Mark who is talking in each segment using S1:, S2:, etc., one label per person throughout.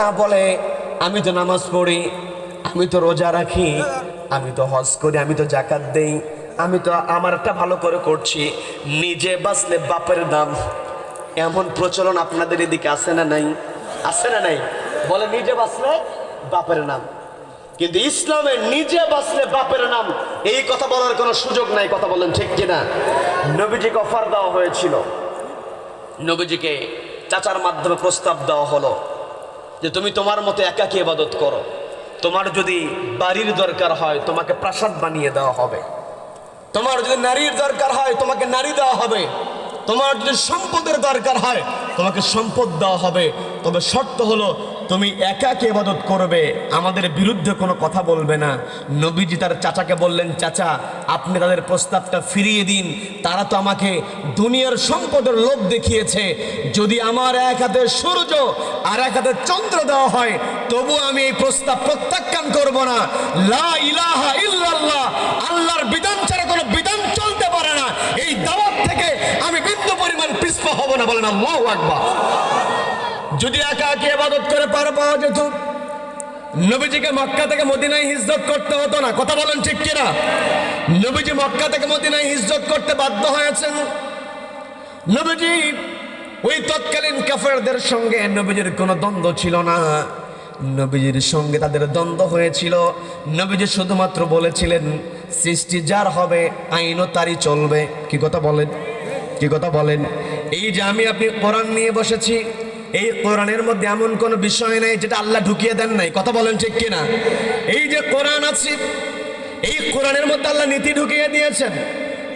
S1: না বলে, আমি তো নামাজ পড়ি, আমি তো রোজা রাখি, আমি তো হজ করি, আমি তো জাকাত দেই, আমি তো আমারটা ভালো করে করছি। নিজে বাঁচলে বাপের দাম। এমন প্রচলন আপনাদের এদিকে আছে না নাই? আছে না নাই? বলে নিজে বাঁচলে বাপের নাম। কিন্তু ইসলামে নিজে বাঁচলে বাপের নাম, এই কথা বলার কোনো সুযোগ নাই, কথা বলেন ঠিক কিনা? নবীজিকে অফার দেওয়া হয়েছিল। নবীজিকে চাচার মাধ্যমে প্রস্তাব দেওয়া হলো। যে তুমি তোমার মতো একাকী ইবাদত করো। তোমার যদি বাড়ির দরকার হয়, তোমাকে প্রাসাদ বানিয়ে দেওয়া হবে। তোমার যদি নারীর দরকার হয়, তোমাকে নারী দেওয়া হবে। তোমার যদি সম্পদের দরকার হয়, তোমাকে সম্পদ দেওয়া হবে। তবে শর্ত হলো, তুমি একাকে ইবাদত করবে, আমাদের বিরুদ্ধে কোনো কথা বলবে না। নবীজি তার চাচাকে বললেন, চাচা, আপনি তাদের প্রস্তাবটা ফিরিয়ে দিন। তারা তো আমাকে দুনিয়ার সম্পদের লোভ দেখিয়েছে। যদি আমার এক হাতে সূর্য আর এক হাতে চন্দ্র দেওয়া হয়, তবু আমি এই প্রস্তাব প্রত্যাখ্যান করব না। লা ইলাহা ইল্লাল্লাহ, আল্লাহর বিধান ছাড়া কোনো বিধান চলতে পারে না। এই দাওয়াত থেকে আমি বিন্দু পরিমাণ পিছপা হব না। বলেন আল্লাহু আকবার। যদি একা একে ইবাদত করে পার পাওয়া যেত, নবীজিকে মক্কা থেকে মদিনায় হিজরত করতে হতো না। কথা বলেন ঠিক কিনা? নবীজি মক্কা থেকে মদিনায় হিজরত করতে বাধ্য হয়েছেন। নবীজি ওই তৎকালীন কাফেরদের সঙ্গে, নবীজির কোনো দ্বন্দ্ব ছিল না। নবীজির সঙ্গে তাদের দ্বন্দ্ব হয়েছিল। নবীজি শুধুমাত্র বলেছিলেন, সৃষ্টি যার হবে আইনও তারই চলবে। কি কথা বলেন? কি কথা বলেন? এই যে আমি, আপনি কোরআন নিয়ে বসেছি এই কোরআনের মধ্যে এমন কোনো বিষয় নেই যেটা আল্লাহ ঢুকিয়ে দেন নাই। কথা বলেন ঠিক কিনা? এই যে কোরআন আছে, এই কোরআনের মধ্যে আল্লাহ নীতি ঢুকিয়ে দিয়েছেন।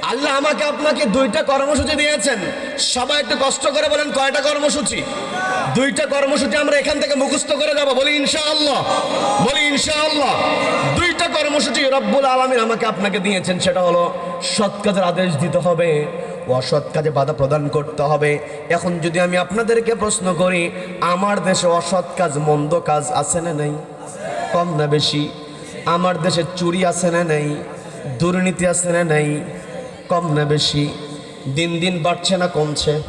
S1: আল্লাহ আমাকে, আপনাকে দুইটা কর্মসূচি দিয়েছেন। সবাই একটু কষ্ট করে বলেন, কয়টা কর্মসূচি? দুইটা কর্মসূচি আমরা এখান থেকে মুখস্থ করে যাব। বলি, ইনশাআল্লাহ। বলি, ইনশাআল্লাহ। দুইটা কর্মসূচি রব্বুল আলমিন আমাকে আপনাকে দিয়েছেন, সেটা হলো সৎ আদেশ দিতে হবে। অসৎ কাজে বাধা প্রদান করতে হবে। এখন যদি আমি আপনাদেরকে প্রশ্ন করি, আমার দেশে অসৎ কাজ, মন্দ কাজ আছে না নেই? কম না বেশি? আমার দেশে চুরি আছে না নেই? দুর্নীতি আছে না নেই? কম না বেশি? দিন দিন বাড়ছে না কমছে?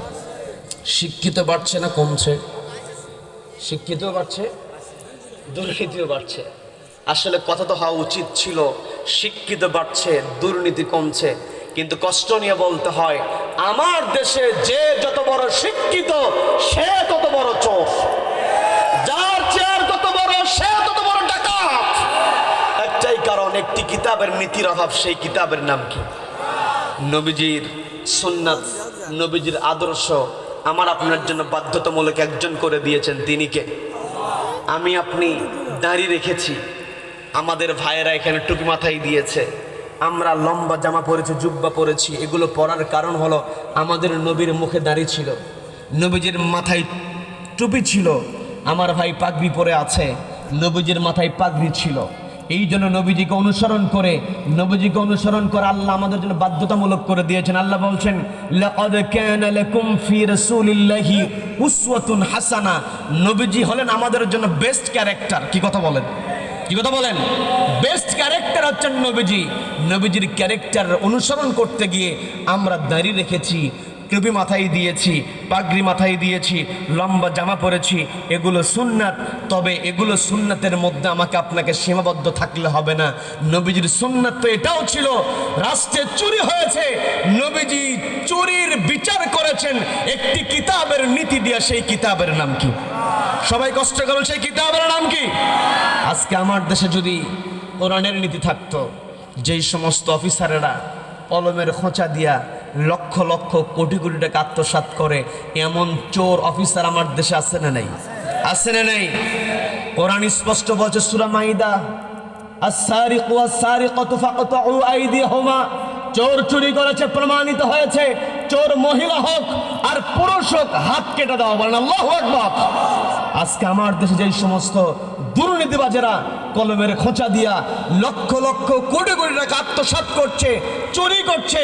S1: শিক্ষিত বাড়ছে না কমছে? শিক্ষিত বাড়ছে, দুর্নীতিও বাড়ছে। আসলে কথা তো হওয়া উচিত ছিল, শিক্ষিত বাড়ছে, দুর্নীতি কমছে। কিন্তু কষ্ট নিয়ে বলতে হয়, আমার দেশে যে যত বড় শিক্ষিত, সে তত বড় চোর। যার চেয়ার তত বড়, সে তত বড় ডাকাত। একটাই কারণ, একটি কিতাবের নীতির অভাব, সেই কিতাবের নাম কি? নবীজির সুন্নাত, নবীজির আদর্শ আমার আপনার জন্য বাধ্যতামূলক একজন করে দিয়েছেন। তিনি কে? আমি আপনি দাঁড়িয়ে রেখেছি। আমাদের ভাইয়েরা এখানে টুপি মাথায় দিয়েছে। আমরা লম্বা জামা পরেছি, জুব্বা পরেছি। এগুলো পরার কারণ হলো আমাদের নবীর মুখে দাঁড়িয়ে ছিল, নবীজির মাথায় টুপি ছিল, আমার ভাই পাগড়ি পরে আছে, নবীজির মাথায় পাগড়ি ছিল। এই জন্য নবীজিকে অনুসরণ করে, নবীজিকে অনুসরণ করে আল্লাহ আমাদের জন্য বাধ্যতামূলক করে দিয়েছেন। আল্লাহ বলছেন উসওয়াতুন হাসানা। নবীজি হলেন আমাদের জন্য বেস্ট ক্যারেক্টার কি কথা বলেন? কি কথা বলেন? বেস্ট ক্যারেক্টার হচ্ছেন নবীজি। নবীজির ক্যারেক্টার অনুসরণ করতে গিয়ে আমরা দাঁড়িয়ে রেখেছি, টুপি মাথায় দিয়েছি, পাগড়ি মাথায় দিয়েছি, লম্বা জামা পরেছি, এগুলো সুন্নাত। তবে এগুলো সুন্নাতের মধ্যে আমাকে আপনাকে সীমাবদ্ধ থাকলে হবে না। নবীজির সুন্নাত তো এটাও ছিল, রাষ্ট্রে চুরি হয়েছে করেছেন একটি কিতাবের নীতি দিয়া সেই কিতাবের নাম কি? সবাই কষ্ট করুন, সেই কিতাবের নাম কি? আজকে আমার দেশে যদি কোরআনের নীতি থাকতো, যেই সমস্ত অফিসারেরা কলমের খোঁচা দিয়া লক্ষ লক্ষ কোটি কোটি টাকা আত্মসাৎ করে, এমন চোর অফিসার আমার দেশে আছে না নাই? আছে না নাই? কোরআন স্পষ্ট বলছে, সুরা মাইদা আসারিকু আসারিকাতু ফাকতাউ আইদিহুমা। চোর চুরি করেছে, প্রমাণিত হয়েছে। চোর মহিলা হোক আর পুরুষ হোক, হাত কেটে দেওয়া বলেন আজকে আমার দেশে যেই সমস্ত দুর্নীতিবাজেরা কলমের খোঁচা দিয়া লক্ষ লক্ষ কোটি কোটি টাকা আত্মসাত করছে চুরি করছে,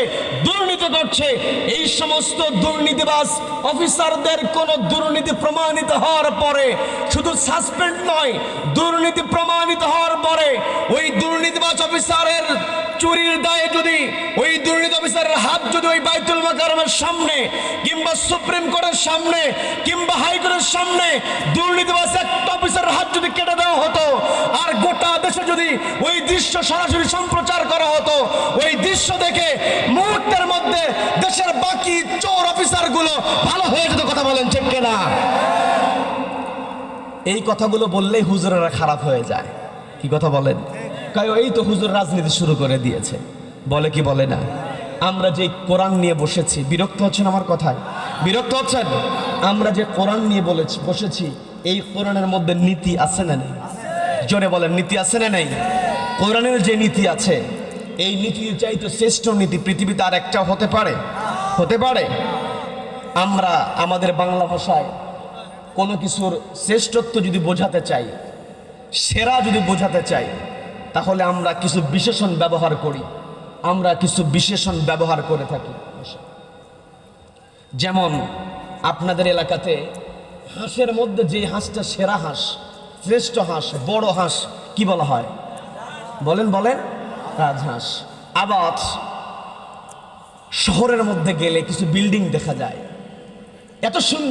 S1: দুর্নীতি করছে। এই সমস্ত দুর্নীতিবাজ অফিসারদের কোনো দুর্নীতি প্রমাণিত হওয়ার পরে, শুধু সাসপেন্ড নয়, দুর্নীতি প্রমাণিত হওয়ার পরে ওই দুর্নীতিবাজ অফিসারের চুরির দায়ে যদি, ওই দুর্নীতি অফিসারের হাত যদি ওই বাইতুল মাকারমের সামনে কিংবা সুপ্রিম কোর্টের সামনে কিংবা হাইকোর্টের সামনে দুর্নীতিবাজ একটা অফিসারের বাংলাদেশে যদি ওই দৃশ্য সরাসরি সম্প্রচার করা হতো, ওই দৃশ্য দেখে মুহূর্তের মধ্যে দেশের বাকি চোর অফিসারগুলো ভালো হয়ে যেত কথা বলেন, ঠিক কিনা? এই কথাগুলো বললেই হুজুরেরা খারাপ হয়ে যায়। কি কথা বলেন? এই তো হুজুর রাজনীতি শুরু করে দিয়েছে। বলে কি বলে না? আমরা যে কোরআন নিয়ে বসেছি, বিরক্ত হচ্ছেন আমার কথায়? বিরক্ত হচ্ছেন? আমরা যে কোরআন নিয়ে বলেছি, বসেছি, এই কোরআনের মধ্যে নীতি আছে না নেই? জোরে বলেন, নীতি আছে না নেই? কোরআনের যে নীতি আছে এই নীতির চাইতে শ্রেষ্ঠ নীতি পৃথিবীতে আর একটা হতে পারে? হতে পারে। আমরা আমাদের বাংলা ভাষায় কোনো কিছুর শ্রেষ্ঠত্ব যদি বোঝাতে চাই, সেরা যদি বোঝাতে চাই, তাহলে আমরা কিছু বিশেষণ ব্যবহার করি। আমরা কিছু বিশেষণ ব্যবহার করে থাকি। যেমন, আপনাদের এলাকাতে হাঁসের মধ্যে যে হাঁসটা সেরা হাঁস, শ্রেষ্ঠ হাঁস, বড় হাঁস, কি বলা হয়? বলেন বলেন। রাজহাঁস। আবার শহরের মধ্যে গেলে কিছু বিল্ডিং দেখা যায়। এত সুন্দর